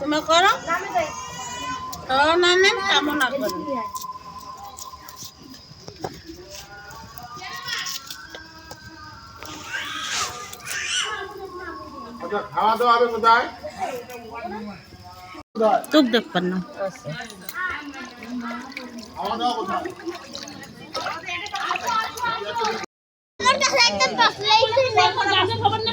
তুমি করো? তো নামে কামনা করি। আচ্ছা খাওয়া দাওয়া হবে কোথায়? তোক দেখবেন না। আমার কাছে তসলাই খবর না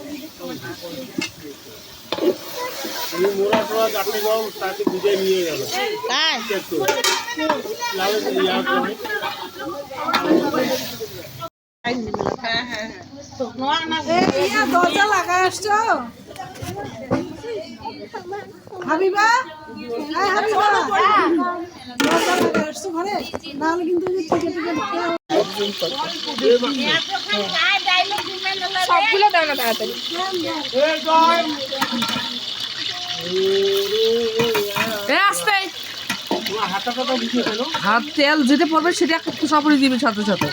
দরজা লাগাই আসছো হাবিবা এই হাবিবা দরজা লাগাই আসছো ঘরে নাহলে কিন্তু সবগুলো দাও না তাড়াতাড়ি। হাতা তেল যেটা পড়বে সেটা সবরি দিবে সাথে সাথে।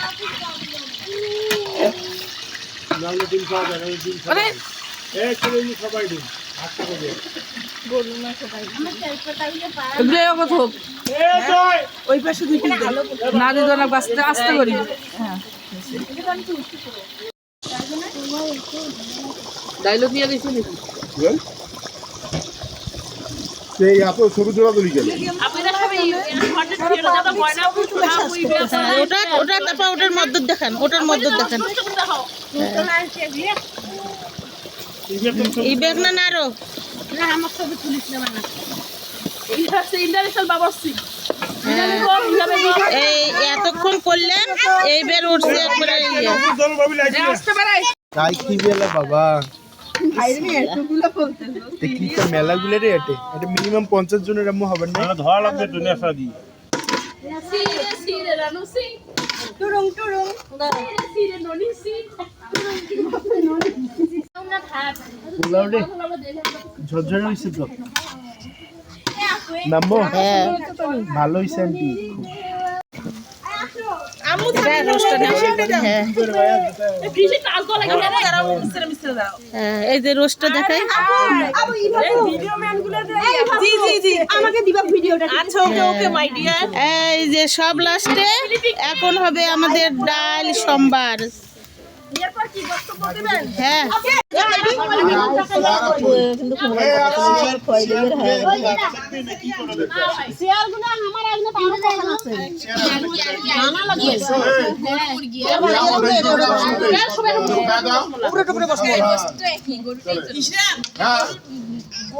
ওই পাশে দিকে না না আস্তে আস্তে করি ডাইলগ নিয়ে গেছি নাকি? সেই এত ছবি তোলা তুলি গেল ওটা ওটা তারপর ওটার মধ্যে দেখেন ওটার মধ্যে দেখেন। এই বেগ না না আরও এই এতক্ষণ করলেন এই বের উঠছে একবারে ইয়ে। তাই কি বেলা বাবা? রে এটে এটা মিনিমাম পঞ্চাশ জনের এমন হবে না? না ধোয়া লাগবে তো নেশা দি। পোলাও রে ঝরঝরে হয়েছে তো। নামবো? হ্যাঁ। ভালো হয়েছে আন্টি। হ্যাঁ। হ্যাঁ, এই যে রোস্টটা দেখাই। জি জি জি। আমাকে দিবা ভিডিওটা আচ্ছা ওকে ওকে মাই ডিয়ার এই যে সব লাস্টে এখন হবে আমাদের ডাল সোমবার। হ্যাঁ।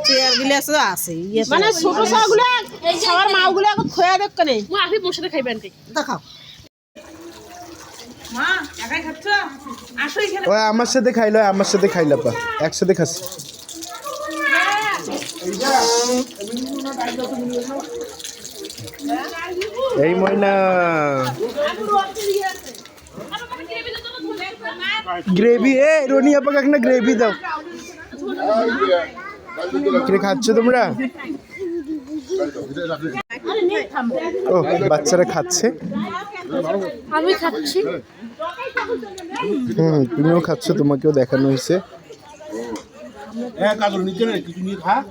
চেয়ার আছে মানে ছোট ছাগুলো সবার মাগুলো এখন খোয়া দেখ কেন। দেখাও ওই আমার সাথে খাইলো আমার সাথে খাইলা পা একসাথে খাচ্ছি। এই ময়না। গ্রেভি এ রনি আপা কাক না গ্রেভি দাও। কে খাচ্ছ তোমরা? ও বাচ্চারা খাচ্ছে। আমি খাচ্ছি। হুম তুমিও খাচ্ছ তোমাকেও দেখানো হয়েছে। হ্যাঁ